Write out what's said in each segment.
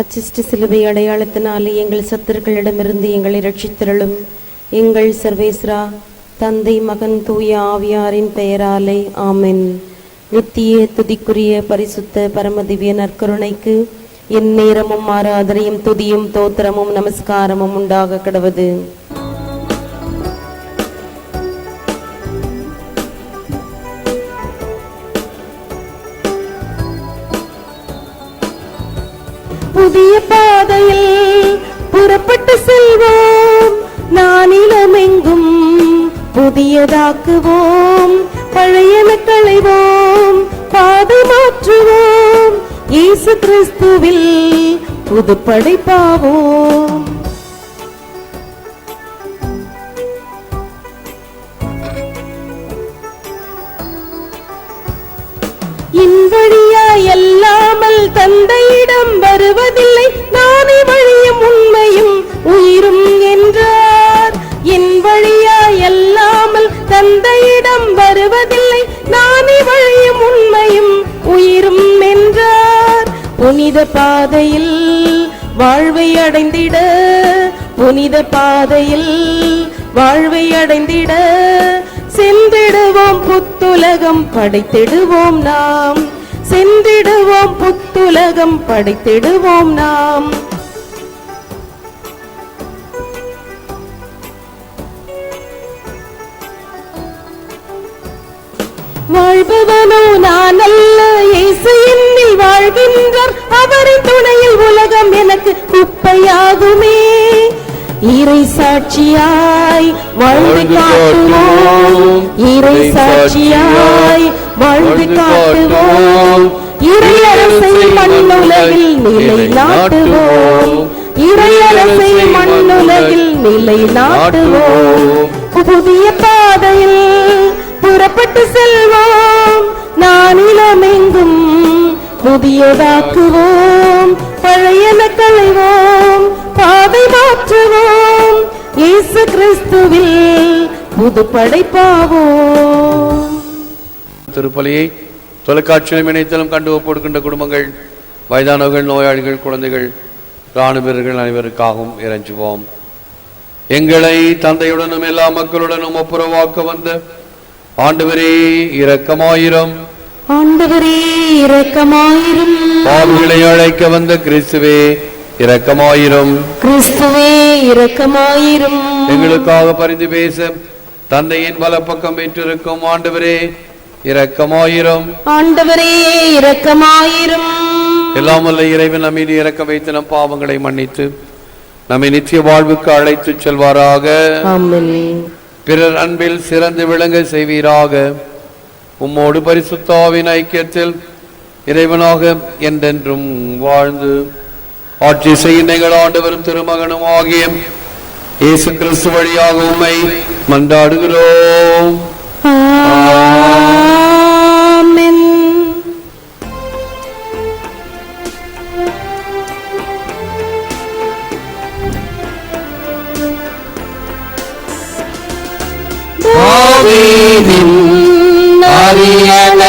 அச்சிஷ்ட சிலுவை அடையாளத்தினாலே எங்கள் சத்துருக்களிடமிருந்து எங்களை ரட்சித்திரளும் எங்கள் சர்வேஸ்ரா தந்தை மகன் தூய ஆவியாரின் பெயராலே ஆமென். நித்திய துதிக்குரிய பரிசுத்த பரமதிவிய நற்கருணைக்கு என் நேரமும் ஆராதனையும் துதியும் தோத்திரமும் நமஸ்காரமும் உண்டாக கிடவது. புதிய பாதையில் புறப்பட்டு செல்வோம். நானிலமெங்கும் புதியதாக்குவோம். பழையன களைவோம். பாதை மாற்றுவோம். இயேசு கிறிஸ்துவில் புது படைப்பாவோம் மாறுவதில்லை வருவதில்லை. நானே வழியும் உண்மையும் உயிரும் என்றார். என் வழியாய் அல்லாமல் தந்தையிடம் வருவதில்லை. நானே வழியும் உண்மையும் உயிரும் என்றார். புனித பாதையில் வாழ்வை அடைந்திட புனித பாதையில் வாழ்வை அடைந்திட சென்றிடுவோம் புத்துலகம் படைத்திடுவோம் நாம். சென்றிடுவோம் புத்துலகம் படைத்திடுவோம் நாம். வாழ்பவனோ நான் அல்ல என்னில் வாழ்கின்றார். அவரின் துணையில் உலகம் எனக்கு குப்பையாகுமே. இறை சாட்சியாய் வாழ்ந்து காட்டுவோம். இறை சாட்சியாய் வாழ்ந்து காட்டுவோம். இறையரசை மண்ணுலகில் நிலை நாட்டுவோம் இறையரசை மண்ணுலகில் நிலை நாட்டுவோம் புதிய பாதையில் புறப்பட்டு செல்வோம். நானிலமெங்கும் புதியதாக்குவோம். பழையன களைவோம். பாதை மாற்றுவோம். இயேசு கிறிஸ்துவில் புது படைப்பாவோம் திருப்பலியை தொலைக்காட்சியிலும் இணையத்திலும் கண்டு ஒப்படுகின்ற குடும்பங்கள் வயதானவர்கள் நோயாளிகள் குழந்தைகள் இராணுவ வீரர்கள் அனைவருக்காகவும் இறைஞ்சுவோம். எங்களை தந்தையுடனும் எல்லா மக்களுடனும் ஒப்புரவாக்க வந்த ஆண்டவரே இரக்கமாயிரம். ஆண்டவரே இரக்கமாயிரும். பாவிகளை அழைக்க வந்த கிறிஸ்துவே இரக்கமாயிரம். கிறிஸ்துவே இரக்கமாயிரும். எங்களுக்காக பரிந்து பேச தந்தையின் வலப்பக்கம் வீற்றிருக்கும் ஆண்டவரே இரக்கமாயிரம். ஆண்டவரே இரக்கமாயிரும். எல்லாம் வல்ல இறைவன் நம் மீது இறக்க வைத்து நம் பாவங்களை மன்னித்து நம்மை நித்திய வாழ்வுக்கு அழைத்துச் செல்வாராக. பிறர் அன்பில் சிறந்து விளங்க செய்வீராக. உம்மோடு பரிசுத்தாவின் ஐக்கியத்தில் இறைவனாக என்றென்றும் வாழ்ந்து ஆட்சி செய்யும் எங்கள் ஆண்டவரும் திருமகனும் ஆகிய இயேசு கிறிஸ்து வழியாக உம்மை மன்றாடுகிறோம்.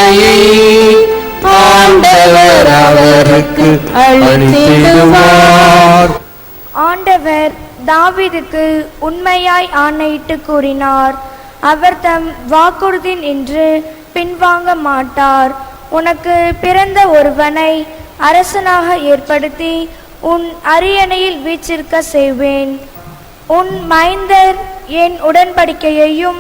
அரியணையை ஆண்டவர் அவருக்கு அளித்திடுவார். ஆண்டவர் தாவிதுக்கு உண்மையாய் ஆணையிட்டு கூறினார். அவர் தம் வாக்குறுதியின் என்று பின்வாங்க மாட்டார். உனக்கு பிறந்த ஒருவனை அரசனாக ஏற்படுத்தி உன் அரியணையில் வீச்சிருக்க செய்வேன். உன் மைந்தர் என் உடன்படிக்கையையும்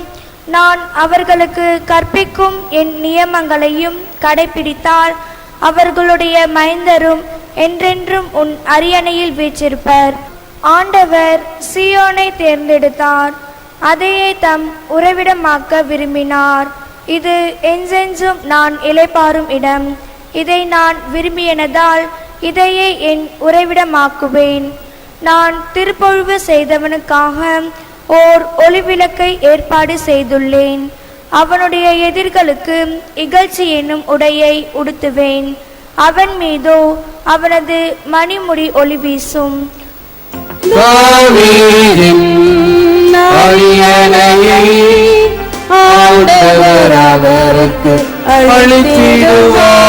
நான் அவர்களுக்கு கற்பிக்கும் என் நியமங்களையும் கடைபிடித்தால் அவர்களுடைய மைந்தரும் என்றென்றும் உன் அரியணையில் வீச்சிருப்பர் ஆண்டவர் சியோனை தேர்ந்தெடுத்தார். அதையே தம் உறவிடமாக்க விரும்பினார். இது எஞ்செஞ்சும் நான் இளைப்பாறும் இடம். இதை நான் விரும்பியனதால் இதையே என் உறைவிடமாக்குவேன். நான் திருப்பொழிவு செய்தவனுக்காக ஓர் ஒளிவிளக்கை ஏற்பாடு செய்துள்ளேன். அவனுடைய எதிர்களுக்கு இகழ்ச்சி என்னும் உடையை உடுத்துவேன். அவன் மீதோ அவனது மணிமுடி ஒளி வீசும். ஆண்டவர் அவருக்கு அளித்திடுவார்.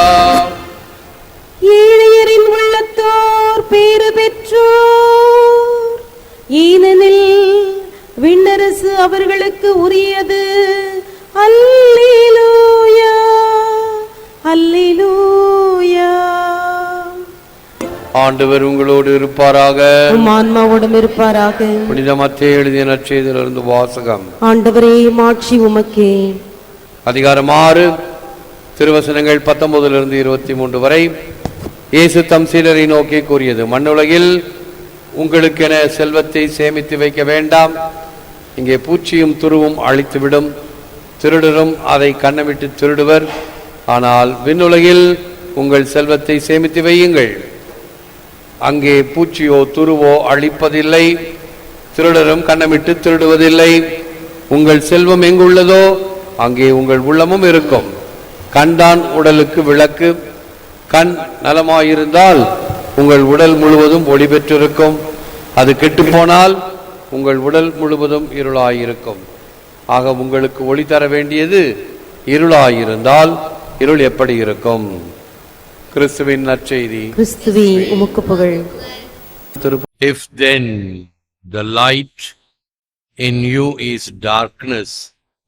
ஆண்டவர் உங்களோடு இருப்பாராக. உம் ஆன்மாவோடும் இருப்பாராக. புனித மத்திய எழுதிய நற்செய்தியிலிருந்து வாசகம். ஆண்டவரே மாட்சி உமக்கே. அதிகாரம் ஆறு திருவசனங்கள் பத்தொன்பதிலிருந்து இருபத்தி மூன்று வரை இயேசு தம் சீடரை நோக்கி கூறியது மண்ணுலகில் உங்களுக்கென செல்வத்தை சேமித்து வைக்க வேண்டாம். இங்கே பூச்சியும் துருவும் அழித்துவிடும். திருடரும் அதை கண்ணமிட்டு திருடுவர். ஆனால் விண்ணுலகில் உங்கள் செல்வத்தை சேமித்து வையுங்கள். அங்கே பூச்சியோ துருவோ அழிப்பதில்லை. திருடரும் கண்ணமிட்டு திருடுவதில்லை. உங்கள் செல்வம் எங்குள்ளதோ அங்கே உங்கள் உள்ளமும் இருக்கும். கண்டான் உடலுக்கு விளக்கு. கண் நலமாயிருந்தால் உங்கள் உடல் முழுவதும் ஒளி பெற்றிருக்கும். அது கெட்டுப்போனால் உங்கள் உடல் முழுவதும் இருளாயிருக்கும். ஆக உங்களுக்கு ஒளி தர வேண்டியது இருளாயிருந்தால் இருள் எப்படி இருக்கும்? கிறிஸ்துவின் நற்செய்தி. கிறிஸ்துவே உமக்கு புகழ். If then the light in you is darkness,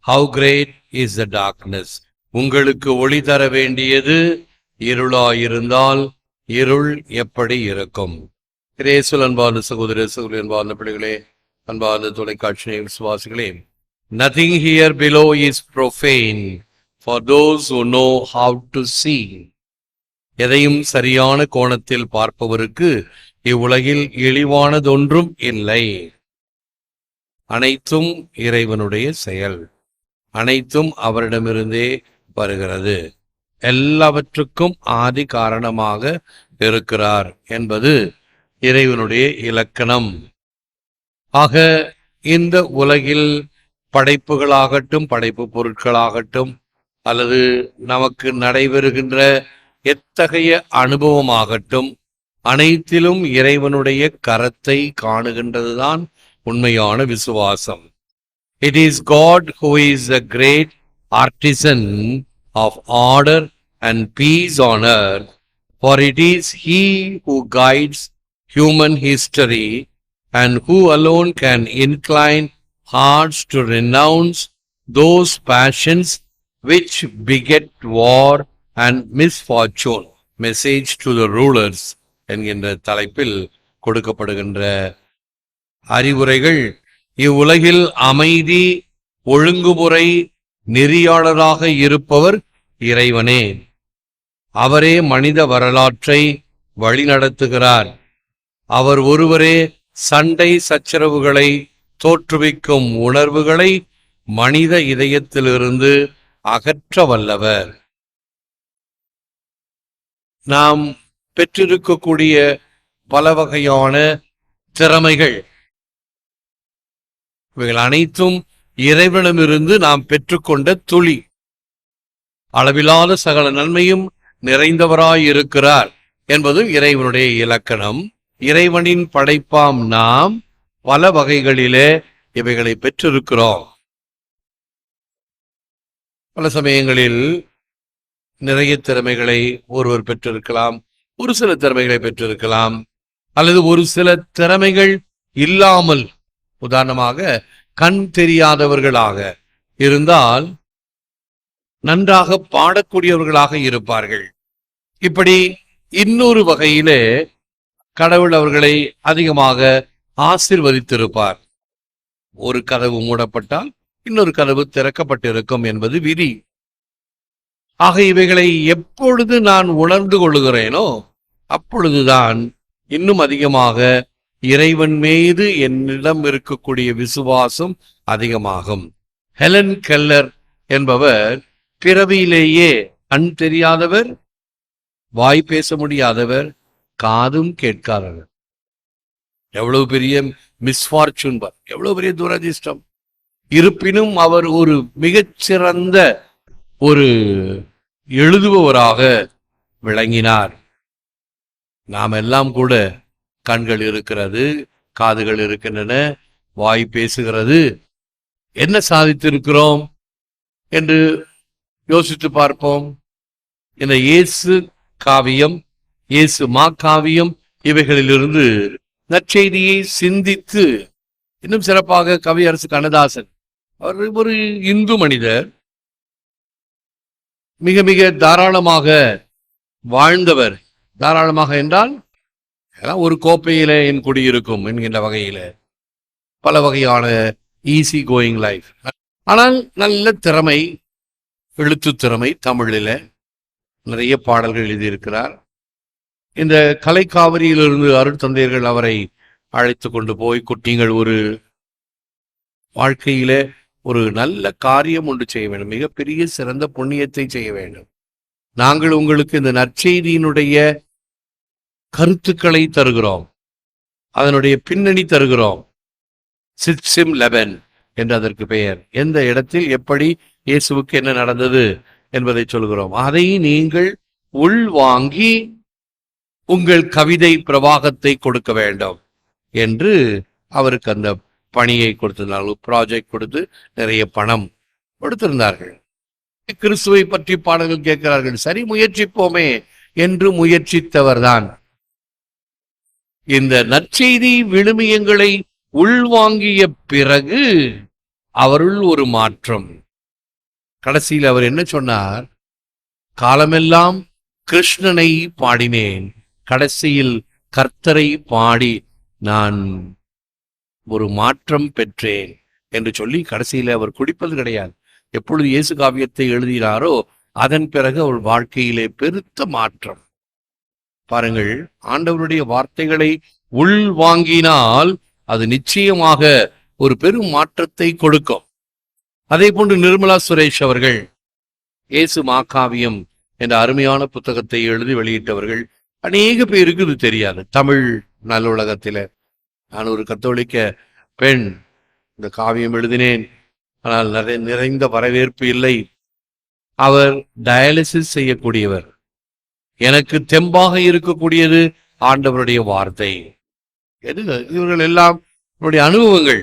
how great is the darkness? உங்களுக்கு ஒளி தர வேண்டியது இருளாயிருந்தால் இருள் எப்படி இருக்கும்? கிரேசுல் அன்பார்ந்த சகோதர சகோதரி அன்பார்ந்த பிள்ளைகளே அன்பார்ந்த தொலைக்காட்சி விசுவாசிகளே nothing here below is profane for those who know how to see. எதையும் சரியான கோணத்தில் பார்ப்பவருக்கு இவ்வுலகில் இழிவானதொன்றும் இல்லை. அனைத்தும் இறைவனுடைய செயல். அனைத்தும் அவரிடமிருந்தே வருகிறது. எல்லாவற்றுக்கும் ஆதி காரணமாக இருக்கிறார் என்பது இறைவனுடைய இலக்கணம். ஆக இந்த உலகில் படைப்புகளாகட்டும் படைப்பு பொருட்களாகட்டும் அல்லது நமக்கு நடைபெறுகின்ற எத்தகைய அனுபவமாகட்டும் அனைத்திலும் இறைவனுடைய கரத்தை காணுகின்றதுதான் உண்மையான விசுவாசம் it is God who is a great artisan of order and peace on earth for it is he who guides human history and who alone can incline hearts to renounce those passions which beget war and misfortune. Message to the rulers என்கின்ற தலைப்பில் கொடுக்கப்படுகின்ற அறிவுரைகள் இவ்வுலகில் அமைதி ஒழுங்குமுறை நெறியாளராக இருப்பவர் இறைவனே அவரே மனித வரலாற்றை வழிநடத்துகிறார் அவர் ஒருவரே சண்டை சச்சரவுகளை தோற்றுவிக்கும் உணர்வுகளை மனித இதயத்திலிருந்து அகற்ற வல்லவர் நாம் பெற்றிருக்கக்கூடிய பல வகையான திறமைகள். இவைகள் அனைத்தும் இறைவனிடமிருந்து நாம் பெற்றுக்கொண்ட துளி. அளவிலாத சகல நன்மையும் நிறைந்தவராயிருக்கிறார் என்பது இறைவனுடைய இலக்கணம். இறைவனின் படைப்பாம் நாம் பல வகைகளிலே இவைகளை பெற்றிருக்கிறோம். பல சமயங்களில் நிறைய திறமைகளை ஒருவர் பெற்றிருக்கலாம் ஒரு சில திறமைகளை பெற்றிருக்கலாம் அல்லது ஒரு சில திறமைகள் இல்லாமல் உதாரணமாக கண் தெரியாதவர்களாக இருந்தால் நன்றாக பாடக்கூடியவர்களாக இருப்பார்கள். இப்படி இன்னொரு வகையிலே கடவுள் அவர்களை அதிகமாக ஆசிர்வதித்திருப்பார். ஒரு கதவு மூடப்பட்டால் இன்னொரு கதவு திறக்கப்பட்டிருக்கும் என்பது விதி. ஆக இவைகளை எப்பொழுது நான் உணர்ந்து கொள்கிறேனோ அப்பொழுதுதான் இன்னும் அதிகமாக இறைவன் மீது என்னிடம் இருக்கக்கூடிய விசுவாசம் அதிகமாகும். ஹெலன் கெல்லர் என்பவர் பிறவியிலேயே கண் தெரியாதவர் வாய் பேச முடியாதவர் காதும் கேட்காதவர். எவ்வளவு பெரிய மிஸ்ஃபார்ச்சூன் பார் எவ்வளவு பெரிய துரதிர்ஷ்டம். இருப்பினும் அவர் ஒரு மிகச்சிறந்த ஒரு எழுதுபவராக விளங்கினார். நாம் எல்லாம் கூட கண்கள் இருக்கிறது காதுகள் இருக்கின்றன வாய் பேசுகிறது. என்ன சாதித்திருக்கிறோம் என்று யோசித்து பார்ப்போம். இந்த இயேசு காவியம் இயேசு மா காவியம் இவைகளிலிருந்து நற்செய்தியை சிந்தித்து இன்னும் சிறப்பாக கவியரசு கண்ணதாசன் அவர் ஒரு இந்து மனிதர் மிக மிக தாராளமாக வாழ்ந்தவர். தாராளமாக என்றால் எல்லாம் ஒரு கோப்பையில என் குடியிருக்கும் என்கின்ற வகையில. பல வகையான ஈஸி கோயிங் லைஃப் ஆனால் நல்ல திறமை எழுத்து திறமை தமிழில. நிறைய பாடல்கள் எழுதியிருக்கிறார். இந்த கலைக்காவிரியிலிருந்து அருட்தந்தையர்கள் அவரை அழைத்து கொண்டு போய் குட்டிங்கள் ஒரு வாழ்க்கையில ஒரு நல்ல காரியம் ஒன்று செய்ய வேண்டும். மிகப்பெரிய சிறந்த புண்ணியத்தை செய்ய வேண்டும். நாங்கள் உங்களுக்கு இந்த நற்செய்தியினுடைய கருத்துக்களை தருகிறோம். அதனுடைய பின்னணி தருகிறோம். சிம் லெவன் என்று அதற்கு பெயர். எந்த இடத்தில் எப்படி இயேசுவுக்கு என்ன நடந்தது என்பதை சொல்கிறோம். அதை நீங்கள் உள்வாங்கி உங்கள் கவிதை பிரவாகத்தை கொடுக்க வேண்டும் என்று அவருக்கு அந்த பணியை கொடுத்திருந்தார்கள் ப்ராஜெக்ட் கொடுத்து நிறைய பணம் கொடுத்திருந்தார்கள். கிறிஸ்துவை பற்றி பாடல்கள் கேட்கிறார்கள். சரி முயற்சிப்போமே என்று முயற்சித்தவர்தான். இந்த நற்செய்தி விழுமியங்களை உள்வாங்கிய பிறகு அவருள் ஒரு மாற்றம். கடைசியில் அவர் என்ன சொன்னார்? காலமெல்லாம் கிருஷ்ணனை பாடினேன். கடைசியில் கர்த்தரை பாடி நான் ஒரு மாற்றம் பெற்றேன் என்று சொல்லி கடைசியில் அவர் குடிப்பது கிடையாது. எப்பொழுது இயேசு காவியத்தை எழுதினாரோ அதன் பிறகு அவர் வாழ்க்கையிலே பெருத்த மாற்றம். பாருங்கள் ஆண்டவருடைய வார்த்தைகளை உள் வாங்கினால் அது நிச்சயமாக ஒரு பெரும் மாற்றத்தை கொடுக்கும். அதே போன்று நிர்மலா சுரேஷ் அவர்கள் இயேசு மாக்காவியம் என்ற அருமையான புத்தகத்தை எழுதி வெளியிட்டவர்கள் அநேக பேருக்கு இது தெரியாது. தமிழ் நல்லுலகத்தில. நான் ஒரு கத்தோலிக்க பெண். இந்த காவியம் எழுதினேன். ஆனால் நிறை நிறைந்த வரவேற்பு இல்லை. அவர் டயாலிசிஸ் செய்யக்கூடியவர். எனக்கு தெம்பாக இருக்கக்கூடியது ஆண்டவருடைய வார்த்தை. இவர்கள் எல்லாம் என்னுடைய அனுபவங்கள்.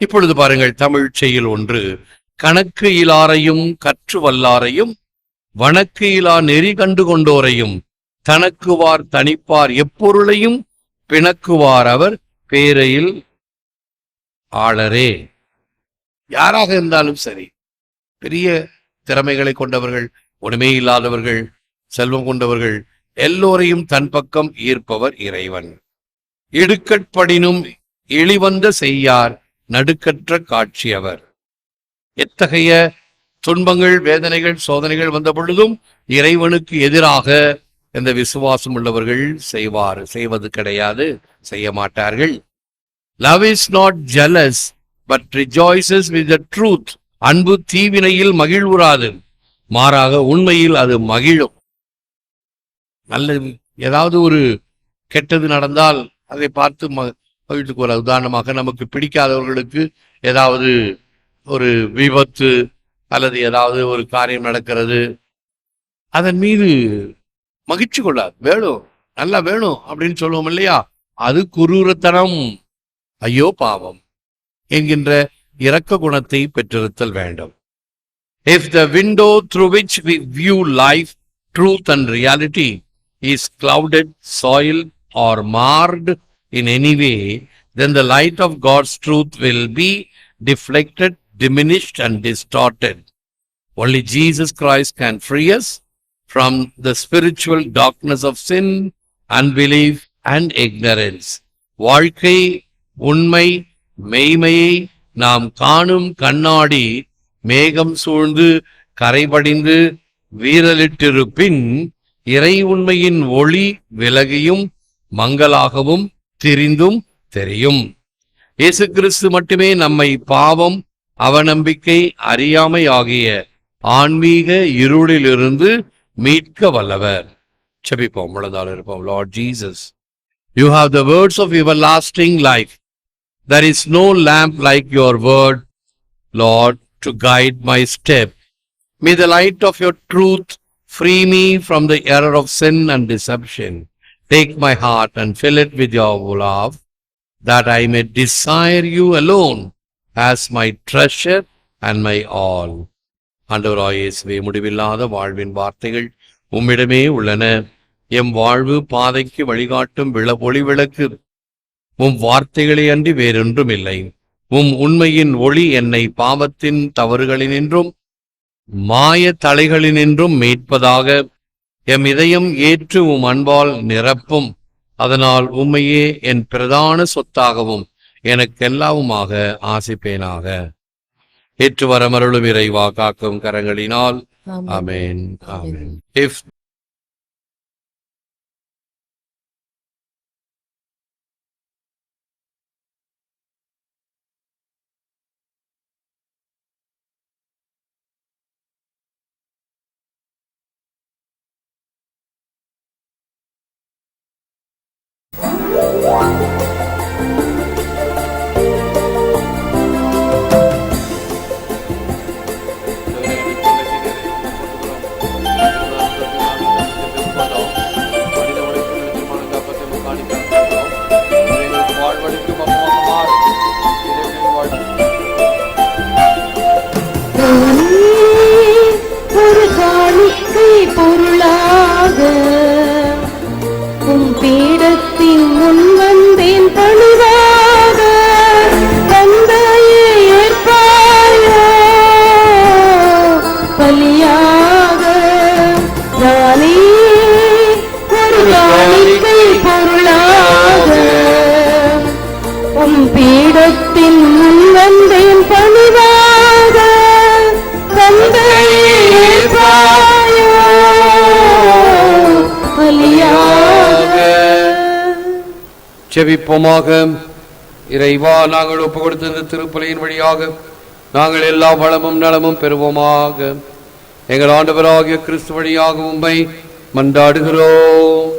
இப்பொழுது பாருங்கள் தமிழ் செயல் ஒன்று. கணக்கு இலாரையும் கற்று வல்லாரையும் வணக்கு இலா நெறி கண்டு கொண்டோரையும் தனக்குவார் தனிப்பார் எப்பொருளையும் பிணக்குவார் அவர் பேரையில் ஆளரே யாராக இருந்தாலும் சரி பெரிய திறமைகளை கொண்டவர்கள் ஒண்ணுமே இல்லாதவர்கள் செல்வம் கொண்டவர்கள் எல்லோரையும் தன் பக்கம் ஈர்ப்பவர் இறைவன். இடுக்கட்படினும் இழிவந்த செய்யார் நடுக்கற்ற காட்சி அவர் எத்தகைய துன்பங்கள் வேதனைகள் சோதனைகள் வந்த பொழுதும் இறைவனுக்கு எதிராக எந்த விசுவாசம் உள்ளவர்கள் செய்வார் செய்வது கிடையாது செய்ய மாட்டார்கள். Love is not jealous but rejoices with the truth அன்பு தீவினையில் மகிழ்வுறாது மாறாக உண்மையில் அது மகிழும். நல்ல ஏதாவது ஒரு கெட்டது நடந்தால் அதை பார்த்து ம மகிழ்ச்சி கூற உதாரணமாக நமக்கு பிடிக்காதவர்களுக்கு ஏதாவது ஒரு விபத்து அல்லது ஏதாவது ஒரு காரியம் நடக்கிறது. அதன் மீது மகிழ்ச்சி கொள்ளாது வேணும் நல்லா வேணும் அப்படின்னு சொல்லுவோம் இல்லையா அது குரூரத்தனம் ஐயோ பாவம் என்கின்ற இரக்க குணத்தை பெற்றிருத்தல் வேண்டும் if the window through which we view life truth and reality is clouded soiled or marred in any then the light of God's truth will be deflected diminished and distorted. Only Jesus Christ can free from the spiritual darkness of sin unbelief and ignorance. வாழ்க்கை உண்மை மெய்மையை நாம் காணும் கண்ணாடி மேகம் சூழ்ந்து கரைபடிந்து வீரலிட்டிருப்பின் இறை உண்மையின் ஒளி விலகியும் மங்களாகவும் திரிந்தும் தெரியும். இயேசு கிறிஸ்து மட்டுமே நம்மை பாவம் அவநம்பிக்கை அறியாமை ஆகிய ஆன்மீக இருளிலிருந்து மீட்க வல்லவர் செபிப்போம் முழந்தால் இருப்போம் Lord Jesus you have the words of your lasting life There is no lamp like your word, Lord, to guide my step. May the light of your truth free me from the error of sin and deception. Take my heart and fill it with your love. that I may desire you alone as my treasure and my all. ஆண்டவராய் முடிவில்லாத வாழ்வின் வார்த்தைகள் உம்மிடமே உள்ளன. M வாழ்வு பாதைக்கு வழிகாட்டும் விள ஒளி விளக்கு. உம் வார்த்தைகளே அன்றி வேறொன்றும் இல்லை. உம் உண்மையின் ஒளி என்னை பாவத்தின் தவறுகளினின்றும் மாய தலைகளினின்றும் மீட்பதாக. எம் இதயம் ஏற்று உம் அன்பால் நிரப்பும். அதனால் உம்மையே என் பிரதான சொத்தாகவும் எனக்கெல்லாவுமாக ஆசிப்பேனாக. ஏற்று வரமருளும் இறைவா காக்கும் கரங்களினால். ஆமென். ஆமென். இஃப் செவிப்போமாக இறைவா நாங்கள் ஒப்பு கொடுத்த இந்த திருப்பலியின் வழியாக நாங்கள் எல்லா வளமும் நலமும் பெறுவோமாக. எங்கள் ஆண்டவராகிய கிறிஸ்து வழியாக உம்மை மன்றாடுகிறோம்.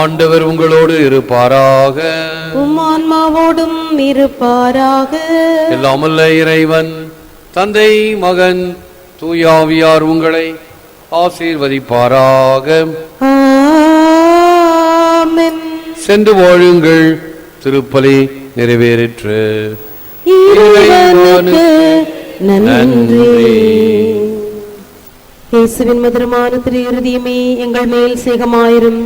ஆண்டவர் உங்களோடு இருப்பாராக. உம் ஆன்மாவோடும் இருப்பாராக. எல்லாமல்ல இறைவன் தந்தை மகன் தூயாவியார் உங்களை ஆசீர்வதிப்பாராக. சென்று வாழுங்கள். திருப்பலி நிறைவேறிற்று. இயேசுவின் மதுரமான திரு இருதயமே எங்கள் மேல் சேகமாயிரும்.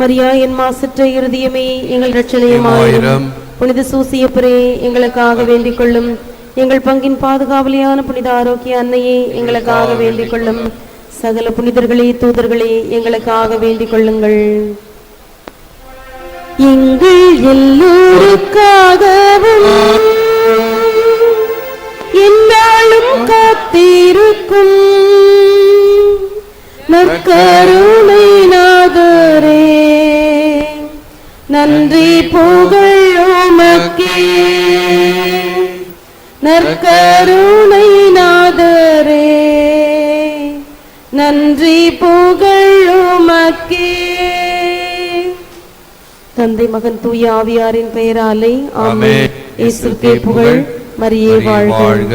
மரியா என் மாசற்ற இருதயமே எங்கள் ரட்சணையமாயிரும் புனித சூசியப்பரே எங்களுக்காக வேண்டிக் கொள்ளும் எங்கள் பங்கின் பாதுகாவலியான புனித ஆரோக்கிய அன்னையே எங்களுக்காக வேண்டிக் கொள்ளும் சகல புனிதர்களே தூதர்களே எங்களுக்காக வேண்டிக் கொள்ளுங்கள் எங்கள் எல்லோருக்காகவும் என்னாலும் காத்திருக்கும். நற்கருணை நாதரே நன்றி புகழ் உமக்கே. நற்கருணை நாதரே நன்றி புகழ் தந்தை மகன் தூய ஆவியாரின் பெயராலே ஆமென். ஆமென். இயேசுக்கே புகழ் மரியே வாழ்க.